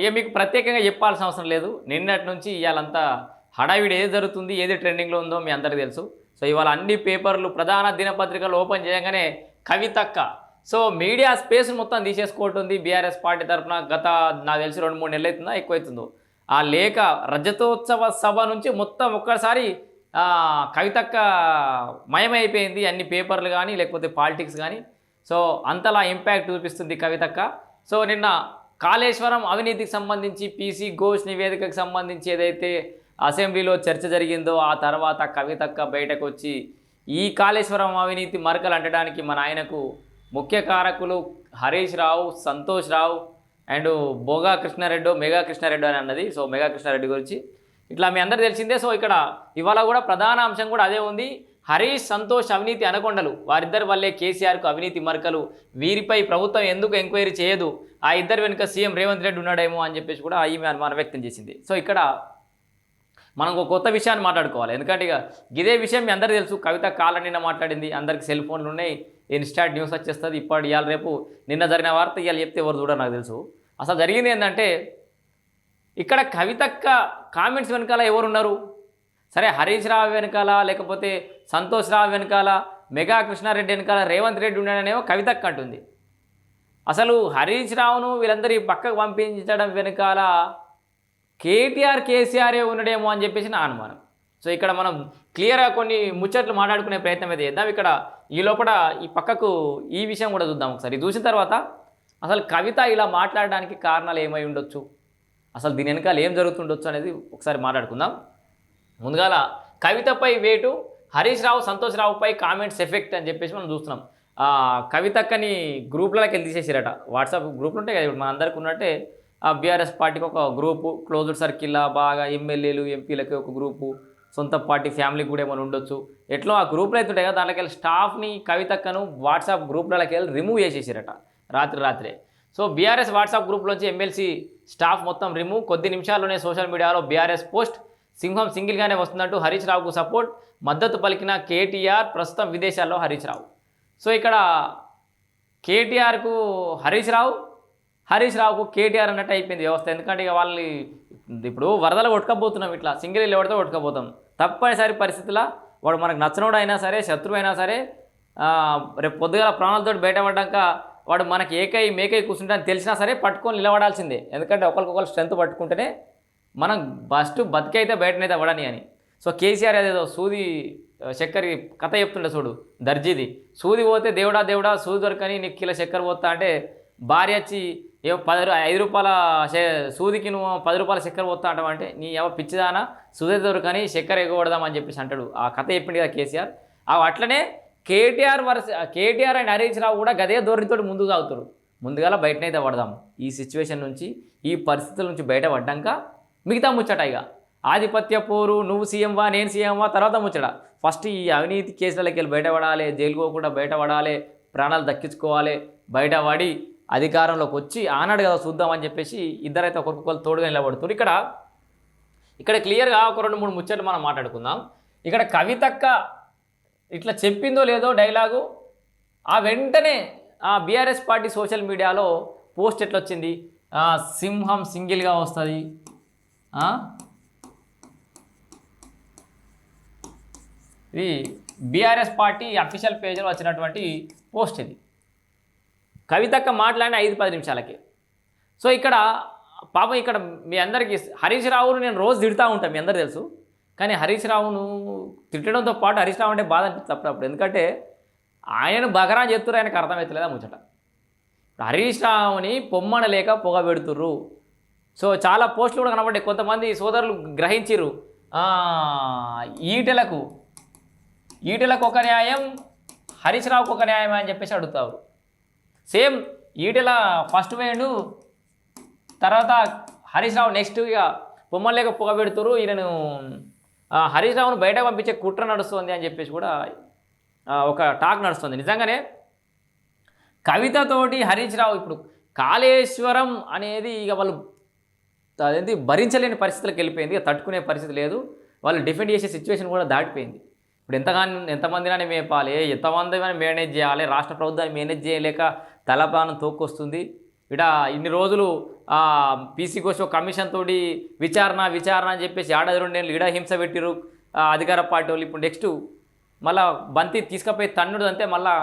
ఇక మీకు ప్రత్యేకంగా చెప్పాల్సిన అవసరం లేదు. నిన్నటి నుంచి ఇవాళంతా హడావిడి ఏది జరుగుతుంది ఏది ట్రెండింగ్లో ఉందో మీ అందరికీ తెలుసు. సో ఇవాళ అన్ని పేపర్లు ప్రధాన దినపత్రికలు ఓపెన్ చేయగానే కవితక్క సో మీడియా స్పేస్ మొత్తం తీసేసుకుంటుంది బీఆర్ఎస్ పార్టీ తరఫున. గత నాకు తెలిసి రెండు మూడు నెలలు అవుతుందా ఎక్కువ ఆ లేఖ రజతోత్సవ సభ నుంచి మొత్తం ఒక్కసారి కవితక్క మయమైపోయింది. అన్ని పేపర్లు కానీ లేకపోతే పాలిటిక్స్ కానీ సో అంతలా ఇంపాక్ట్ చూపిస్తుంది కవితక్క సో నిన్న కాళేశ్వరం అవినీతికి సంబంధించి పీసీ ఘోష్ నివేదికకు సంబంధించి ఏదైతే అసెంబ్లీలో చర్చ జరిగిందో ఆ తర్వాత కవితక్క బయటకు వచ్చి ఈ కాళేశ్వరం అవినీతి మరకలు అంటడానికి మన ఆయనకు ముఖ్య కారకులు హరీష్ రావు సంతోష్ రావు అండ్ బోగా కృష్ణారెడ్డి మెగా కృష్ణారెడ్డి అని అన్నది. సో మెగా కృష్ణారెడ్డి గురించి ఇట్లా మీ అందరు తెలిసిందే. సో ఇక్కడ ఇవాళ కూడా ప్రధాన అంశం కూడా అదే ఉంది. హరీష్ సంతోష్ అవినీతి అనకొండలు. వారిద్దరి వల్లే కేసీఆర్కు అవినీతి మరకలు. వీరిపై ప్రభుత్వం ఎందుకు ఎంక్వైరీ చేయదు? ఆ ఇద్దరు వెనుక సీఎం రేవంత్ రెడ్డి ఉన్నాడేమో అని చెప్పేసి కూడా ఈమె అనుమానం వ్యక్తం చేసింది. సో ఇక్కడ మనం ఒక కొత్త విషయాన్ని మాట్లాడుకోవాలి. ఎందుకంటే ఇక ఇదే విషయం మీ అందరికీ తెలుసు. కవిత కాల నిన్న మాట్లాడింది. అందరికి సెల్ ఫోన్లు ఉన్నాయి. ఇన్స్టాట్ న్యూస్ వచ్చేస్తుంది. ఇప్పటి ఇవాళ రేపు నిన్న జరిగిన వార్త ఇవాళ చెప్తే ఎవరు చూడరు నాకు తెలుసు. అసలు జరిగింది ఏంటంటే ఇక్కడ కవితక్క కామెంట్స్ వెనకాల ఎవరున్నారు? సరే హరీష్ రావు వెనకాల లేకపోతే సంతోష్ రావు వెనకాల మెగా కృష్ణారెడ్డి వెనకాల రేవంత్ రెడ్డి ఉన్నాడనేమో కవితక్క అంటుంది అసలు హరీష్ రావును వీళ్ళందరి పక్కకు పంపించడం వెనకాల కేటీఆర్ కేసీఆరే ఉన్నాడేమో అని చెప్పేసి నా అనుమానం. సో ఇక్కడ మనం క్లియర్గా కొన్ని ముచ్చట్లు మాట్లాడుకునే ప్రయత్నం అయితే చేద్దాం. ఇక్కడ ఈ లోపల ఈ పక్కకు ఈ విషయం కూడా చూద్దాం ఒకసారి. చూసిన తర్వాత అసలు కవిత ఇలా మాట్లాడడానికి కారణాలు ఏమై ఉండొచ్చు? అసలు దీని వెనకాల ఏం జరుగుతుండొచ్చు అనేది ఒకసారి మాట్లాడుకుందాం. ముందుగాల కవితపై వేటు హరీష్ రావు సంతోష్ రావుపై కామెంట్స్ ఎఫెక్ట్ అని చెప్పేసి మనం చూస్తున్నాం. కవితక్కని గ్రూప్లకి వెళ్ళి తీసేసారట. వాట్సాప్ గ్రూప్లు ఉంటాయి కదా ఇప్పుడు మన అందరికి ఉన్నట్టే. ఆ బీఆర్ఎస్ పార్టీకి ఒక గ్రూపు క్లోజ్డ్ సర్కిల్లా బాగా ఎమ్మెల్యేలు ఎంపీలకి ఒక గ్రూపు సొంత పార్టీ ఫ్యామిలీకి కూడా ఏమైనా ఉండొచ్చు. ఎట్లా ఆ గ్రూప్లు అయితే ఉంటాయి కదా దాంట్లోకి వెళ్ళి స్టాఫ్ని కవితక్కను వాట్సాప్ గ్రూప్లకి వెళ్ళి రిమూవ్ చేసేసారట రాత్రి రాత్రే. సో బీఆర్ఎస్ వాట్సాప్ గ్రూప్లోంచి ఎమ్మెల్సీ స్టాఫ్ మొత్తం రిమూవ్. కొద్ది నిమిషాల్లోనే సోషల్ మీడియాలో బీఆర్ఎస్ పోస్ట్ సింహం సింగిల్గానే వస్తున్నట్టు హరీష్ రావుకు సపోర్ట్. మద్దతు పలికిన కేటీఆర్ ప్రస్తుతం విదేశాల్లో హరీష్ రావు సో ఇక్కడ కేటీఆర్కు హరీష్ రావు హరీష్ రావుకు కేటీఆర్ అన్నట్టు అయిపోయింది వ్యవస్థ. ఎందుకంటే ఇక వాళ్ళు ఇప్పుడు వరదలు కొట్టుకపోతున్నాం ఇట్లా. సింగిల్ ఇల్లు ఎవరితో కొట్టుకపోతాం? తప్పనిసరి పరిస్థితుల్లో వాడు మనకు నచ్చినోడు అయినా సరే శత్రువు అయినా సరే రేపు పొద్దుగల ప్రాణాలతో బయటపడ్డాక వాడు మనకి ఏకై మేకై కూర్చుంటా అని తెలిసినా సరే పట్టుకొని నిలబడాల్సిందే. ఎందుకంటే ఒకరికొకరు స్ట్రెంత్ పట్టుకుంటేనే మనం ఫస్ట్ బతికైతే బయటనైతే అవ్వడని అని. సో కేసీఆర్ అదేదో సూది చక్కెర కథ చెప్తుండే చూడు దర్జీది. సూది పోతే దేవుడా దేవుడా సూది దొరకని నీకు కిలో చక్కెర పోతా అంటే భార్య వచ్చి ఏ పది ఐదు రూపాయల సూదికి నువ్వు పది రూపాయల చక్కెర పోతా అంటావు అంటే నీ ఎవ పిచ్చిదానా సూది దొరకని చక్కెర ఎగకూడదామని చెప్పేసి అంటాడు. ఆ కథ చెప్పింది కదా కేసీఆర్. ఆ అట్లనే కేటీఆర్ వరస కేటీఆర్ అండ్ హరీష్ రావు కూడా గదే ధోరణితో ముందుకు సాగుతారు. ముందుగా బయటనైతే పడదాం. ఈ సిచ్యువేషన్ నుంచి ఈ పరిస్థితుల నుంచి బయట పడ్డాక మిగతా ముచ్చట ఇక. ఆధిపత్య పోరు నువ్వు సీఎంవా నేను సీఎంవా తర్వాత ముచ్చట. ఫస్ట్ ఈ అవినీతి కేసులకి వెళ్ళి బయటపడాలి జైలు పోకుండా బయటపడాలి ప్రాణాలు దక్కించుకోవాలి బయటపడి అధికారంలోకి వచ్చి ఆనాడు కదా చూద్దామని చెప్పేసి ఇద్దరైతే ఒకరికొకరు తోడుగా నిలబడుతున్నారు. ఇక్కడ ఇక్కడ క్లియర్గా ఒక రెండు మూడు ముచ్చట్లు మనం మాట్లాడుకుందాం. ఇక్కడ కవితక్క ఇట్లా చెప్పిందో లేదో డైలాగు ఆ వెంటనే ఆ బీఆర్ఎస్ పార్టీ సోషల్ మీడియాలో పోస్ట్ ఎట్లా వచ్చింది సింహం సింగిల్గా వస్తుంది ఇది బీఆర్ఎస్ పార్టీ అఫీషియల్ పేజ్లో వచ్చినటువంటి పోస్ట్ ఇది. కవితక్క మాట్లాడిన ఐదు పది నిమిషాలకి. సో ఇక్కడ పాపం ఇక్కడ మీ అందరికీ హరీష్ రావును నేను రోజు తిడుతూ ఉంటాను మీ అందరు తెలుసు. కానీ హరీష్ రావును తిట్టడంతో పాటు హరీష్ రావు అంటే బాధ అనిపిస్తుంది అప్పుడప్పుడు. ఎందుకంటే ఆయనను బకరా చేస్తున్నారు ఆయనకు అర్థమవుతలేదా ముచ్చట? హరీష్ రావుని పొమ్మన లేక పొగ పెడుతుర్రు. సో చాలా పోస్టులు కూడా కనబడ్డాయి. కొంతమంది సోదరులు గ్రహించిర్రు. ఈటలకు ఈటెలకు ఈటెలకు ఒక న్యాయం హరీష్ రావుకు ఒక న్యాయం అని చెప్పేసి అడుగుతారు. సేమ్ ఈటెల ఫస్ట్ వేయండు తర్వాత హరీష్ రావు నెక్స్ట్ ఇక పొమ్మలేక పొగ పెడుతురు ఈయనను హరీష్ రావును బయట పంపించే కుట్ర నడుస్తుంది అని చెప్పేసి కూడా ఒక టాక్ నడుస్తుంది. నిజంగానే కవితతోటి హరీష్ రావు ఇప్పుడు కాళేశ్వరం అనేది ఇక వాళ్ళు అదేంటి భరించలేని పరిస్థితులకు వెళ్ళిపోయింది. తట్టుకునే పరిస్థితి లేదు. వాళ్ళు డిఫెండ్ చేసే సిచ్యువేషన్ కూడా దాటిపోయింది. ఇప్పుడు ఎంతగానో ఎంతమందినైనా మేపాలి. ఎంతమంది మేనేజ్ చేయాలి. రాష్ట్ర ప్రభుత్వాన్ని మేనేజ్ చేయలేక తలపానం తోక్కొస్తుంది. ఇట ఇన్ని రోజులు పీసీ కోసం కమిషన్ తోటి విచారణ విచారణ అని చెప్పేసి ఏడాది రెండేళ్ళు ఇడ హింస పెట్టిరు అధికార పార్టీ వాళ్ళు. ఇప్పుడు నెక్స్ట్ మళ్ళా బంతి తీసుకపోయి తన్నుడు అంటే మళ్ళా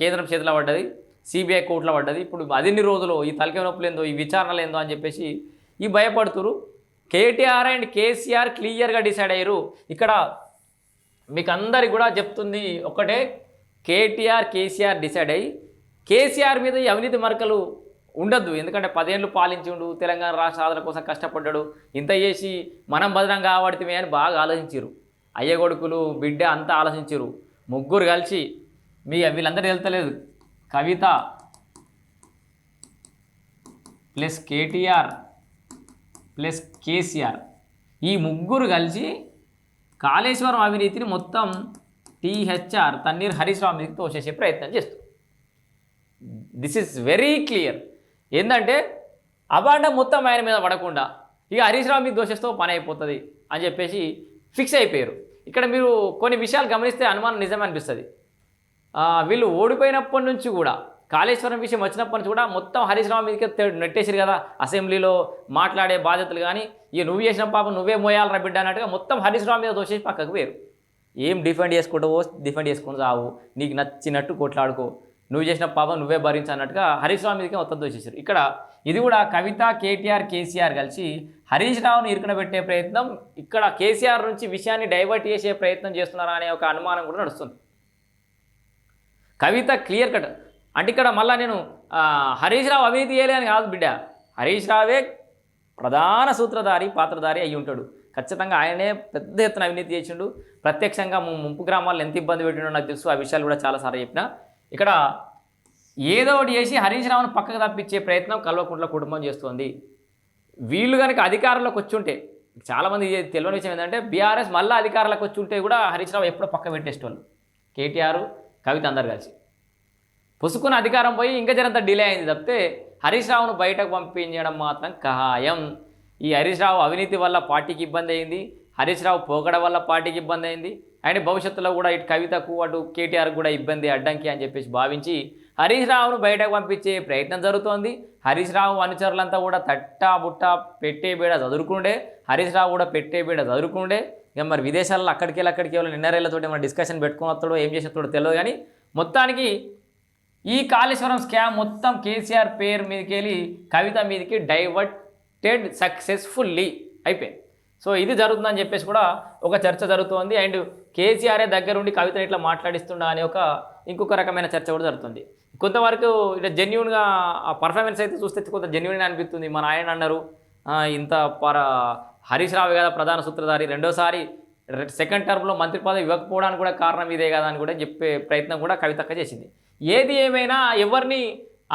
కేంద్రం చేతిలో పడ్డది. సిబిఐ కోర్టులో పడ్డది. ఇప్పుడు అదిన్ని రోజులు ఈ తలకే నొప్పులు ఏందో ఈ విచారణలు ఏందో అని చెప్పేసి ఈ భయపడుతురు. కేటీఆర్ అండ్ కేసీఆర్ క్లియర్గా డిసైడ్ అయ్యారు ఇక్కడ మీకు అందరికి కూడా చెప్తుంది ఒకటే కేటీఆర్ కేసీఆర్ డిసైడ్ అయ్యి కేసీఆర్ మీద ఈ అవినీతి మరకలు ఉండద్దు. ఎందుకంటే పదేళ్ళు పాలించిండు తెలంగాణ రాష్ట్ర ఆదరణ కోసం కష్టపడ్డాడు. ఇంత చేసి మనం భద్రం కాబడితే అని బాగా ఆలోచించారు అయ్య కొడుకులు బిడ్డ అంతా ఆలోచించారు ముగ్గురు కలిసి మీ వీళ్ళందరూ వెళ్తలేదు. Kavitha plus KTR plus KCR. ఈ ముగ్గురు కలిసి కాళేశ్వరం అవినీతిని మొత్తం టీహెచ్ఆర్ తన్నీర్ హరీష్ రావు మీదకి తోసేసే ప్రయత్నం చేస్తుంది దిస్ ఇస్ వెరీ క్లియర్ ఏంటంటే అబాండ మొత్తం ఆయన మీద పడకుండా ఇక హరీష్ రావు మీకు దోషిస్తూ పని అయిపోతుంది అని చెప్పేసి ఫిక్స్ అయిపోయారు. ఇక్కడ మీరు కొన్ని విషయాలు గమనిస్తే అనుమానం నిజమే అనిపిస్తుంది. వీళ్ళు ఓడిపోయినప్పటి నుంచి కూడా కాళేశ్వరం విషయం వచ్చినప్పటి నుంచి కూడా మొత్తం హరీష్ రావు మీదకి నెట్టేసారు కదా. అసెంబ్లీలో మాట్లాడే బాధ్యతలు కానీ ఇక నువ్వు చేసిన పాపం నువ్వే మోయాలరా బిడ్డ అన్నట్టుగా మొత్తం హరీష్ రావు మీద దోషేసి పక్కకు వేరు ఏం డిఫెండ్ చేసుకుంటావో డిఫెండ్ చేసుకుని రావు. నీకు నచ్చినట్టు కొట్లాడుకో. నువ్వు చేసిన పాపం నువ్వే భరించన్నట్టుగా హరీష్ రావు మీదకే మొత్తం దోషేశారు. ఇక్కడ ఇది కూడా కవిత కేటీఆర్ కేసీఆర్ కలిసి హరీష్ రావును ఇరుకున పెట్టే ప్రయత్నం ఇక్కడ కేసీఆర్ నుంచి విషయాన్ని డైవర్ట్ చేసే ప్రయత్నం చేస్తున్నారా అనే ఒక అనుమానం కూడా నడుస్తుంది. కవిత క్లియర్ కట్ అంటే ఇక్కడ మళ్ళీ నేను హరీష్ రావు అవినీతి చేయలే అని కాదు బిడ్డ. హరీష్ రావే ప్రధాన సూత్రధారి పాత్రధారి అయి ఉంటాడు. ఖచ్చితంగా ఆయనే పెద్ద ఎత్తున అవినీతి చేసిండు. ప్రత్యక్షంగా ము- ముంపు గ్రామాల్లో ఎంత ఇబ్బంది పెట్టిండో నాకు తెలుసు. ఆ విషయాలు కూడా చాలాసార్లు చెప్పిన. ఇక్కడ ఏదో ఒకటి చేసి హరీష్ రావును పక్కకు తప్పించే ప్రయత్నం కల్వకుంట్ల కుటుంబం చేస్తోంది. వీళ్ళు కనుక అధికారంలోకి వచ్చి ఉంటే చాలామంది తెలియని విషయం ఏంటంటే బీఆర్ఎస్ మళ్ళీ అధికారంలోకి వచ్చి ఉంటే కూడా హరీష్ రావు ఎప్పుడో పక్క పెట్టేసేవాళ్ళు కేటీఆర్ కవిత అందరు కలిసి. పుసుకున్న అధికారం పోయి ఇంకా జరంత డిలే అయింది తప్పితే హరీష్ రావును బయటకు పంపించడం మాత్రం ఖాయం. ఈ హరీష్ రావు అవినీతి వల్ల పార్టీకి ఇబ్బంది అయింది హరీష్ రావు పోకడ వల్ల పార్టీకి ఇబ్బంది అయింది అండ్ భవిష్యత్తులో కూడా ఇటు కవితకు అటు కేటీఆర్ కూడా ఇబ్బంది అడ్డంకి అని చెప్పేసి భావించి హరీష్ రావును బయటకు పంపించే ప్రయత్నం జరుగుతోంది. హరీష్ రావు అనుచరులంతా కూడా తట్టా బుట్ట పెట్టే బీడ చదువుకుండే హరీష్ రావు కూడా పెట్టే బీడ చదువుకుండే ఇక మరి విదేశాల్లో అక్కడికి వెళ్ళి అక్కడికి వెళ్ళి నిన్నరేళ్ళతో మన డిస్కషన్ పెట్టుకున్నప్పుడు వస్తాడో ఏం చేసేస్తాడో తెలియదు కానీ మొత్తానికి ఈ కాళేశ్వరం స్కామ్ మొత్తం కేసీఆర్ పేరు మీదకి వెళ్ళి కవిత మీదకి డైవర్టెడ్ సక్సెస్ఫుల్లీ అయిపోయింది. సో ఇది జరుగుతుందని చెప్పేసి కూడా ఒక చర్చ జరుగుతోంది. అండ్ కేసీఆరే దగ్గరుండి కవితని ఇట్లా మాట్లాడిస్తుండా అనే ఒక ఇంకొక రకమైన చర్చ కూడా జరుగుతుంది. కొంతవరకు ఇట్లా జెన్యున్గా ఆ పర్ఫార్మెన్స్ అయితే చూస్తే కొంత జెన్యున్గా అనిపిస్తుంది. మన ఆయన అన్నారు ఇంత పర హరీష్ రావు కదా ప్రధాన సూత్రధారి రెండోసారి సెకండ్ టర్మ్లో మంత్రి పదవి ఇవ్వకపోవడానికి కూడా కారణం ఇదే కదా అని కూడా చెప్పే ప్రయత్నం కూడా కవితక్క చేసింది. ఏది ఏమైనా ఎవరిని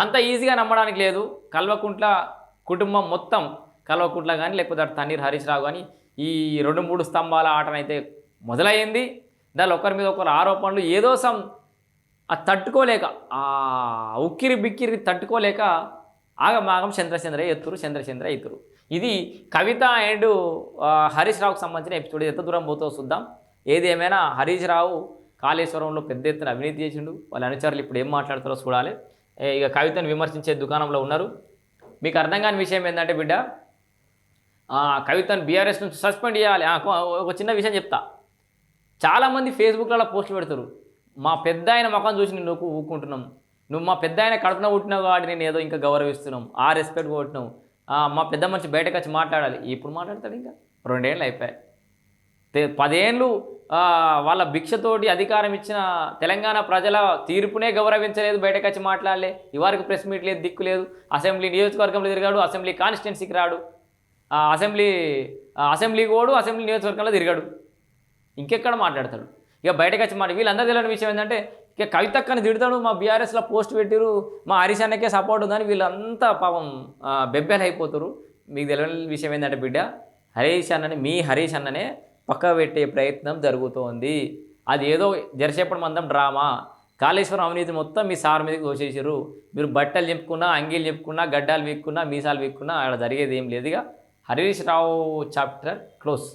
అంత ఈజీగా నమ్మడానికి లేదు. కల్వకుంట్ల కుటుంబం మొత్తం కల్వకుంట్ల కానీ లేకపోతే అటు తన్నీర్ హరీష్ రావు కానీ ఈ రెండు మూడు స్తంభాల ఆటనైతే మొదలైంది. దానిలో ఒకరి మీద ఒకరు ఆరోపణలు ఏదో సమ్ ఆ తట్టుకోలేక ఆ ఉక్కిరి బిక్కిరి తట్టుకోలేక ఆగమాగం చంద్రచంద్ర ఎత్తురు చంద్రచంద్ర ఎత్తురు ఇది కవిత అండ్ హరీష్ రావుకి సంబంధించిన ఎపిసోడ్. ఎంత దూరం పోతో చూద్దాం. ఏది ఏమైనా హరీష్ రావు కాళేశ్వరంలో పెద్ద ఎత్తున అవినీతి చేసిండు. వాళ్ళ అనుచరులు ఇప్పుడు ఏం మాట్లాడతారో చూడాలి. ఇక కవితను విమర్శించే దుకాణంలో ఉన్నారు. మీకు అర్థం కాని విషయం ఏంటంటే బిడ్డ కవితను బీఆర్ఎస్ నుంచి సస్పెండ్ చేయాలి. ఒక- చిన్న విషయం చెప్తా. చాలామంది ఫేస్బుక్లలో పోస్టులు పెడతారు. మా పెద్ద ఆయన ముఖం చూసి నేను ఊకు- నువ్వు మా పెద్ద ఆయన కడుపున పుట్టినావు కాబట్టి నేను ఏదో ఇంకా గౌరవిస్తున్నాం. ఆ రెస్పెక్ట్ కొట్టినావు. మా పెద్ద మనిషి బయటకు వచ్చి మాట్లాడాలి. ఇప్పుడు మాట్లాడతాడు ఇంకా. రెండేళ్ళు అయిపోయాయి. పదేళ్ళు వాళ్ళ భిక్షతోటి అధికారం ఇచ్చిన తెలంగాణ ప్రజల తీర్పునే గౌరవించలేదు బయటకు వచ్చి మాట్లాడలే. ఇవారికి ప్రెస్ మీట్ లేదు దిక్కు లేదు. అసెంబ్లీ నియోజకవర్గంలో తిరిగాడు అసెంబ్లీ కాన్స్టిట్యున్సీకి రాడు. అసెంబ్లీ అసెంబ్లీ కోడు అసెంబ్లీ నియోజకవర్గంలో తిరిగాడు. ఇంకెక్కడ మాట్లాడతాడు? ఇక బయటకు వచ్చి మాట వీళ్ళందరూ తెలియని విషయం ఏంటంటే ఇక కవితక్కని తిడతాడు మా బీఆర్ఎస్లో పోస్ట్ పెట్టిరు మా హరీష్ అన్నకే సపోర్ట్ ఉందని వీళ్ళంతా పాపం బెబ్బెలు అయిపోతారు మీకు తెలియని విషయం ఏంటంటే బిడ్డ హరీష్ అన్నని మీ హరీష్ అన్ననే పక్క పెట్టే ప్రయత్నం జరుగుతోంది. అది ఏదో జరిసేపటి మందం డ్రామా. కాళేశ్వరం అవినీతి మొత్తం మీ సార్ మీదకి దోచేసారు మీరు బట్టలు చెప్పుకున్నా అంగీలు చెప్పుకున్నా గడ్డాలు వీక్కున్నా మీసాలు వీక్కున్నా అక్కడ జరిగేది ఏం లేదు ఇక హరీష్ రావు చాప్టర్ క్లోజ్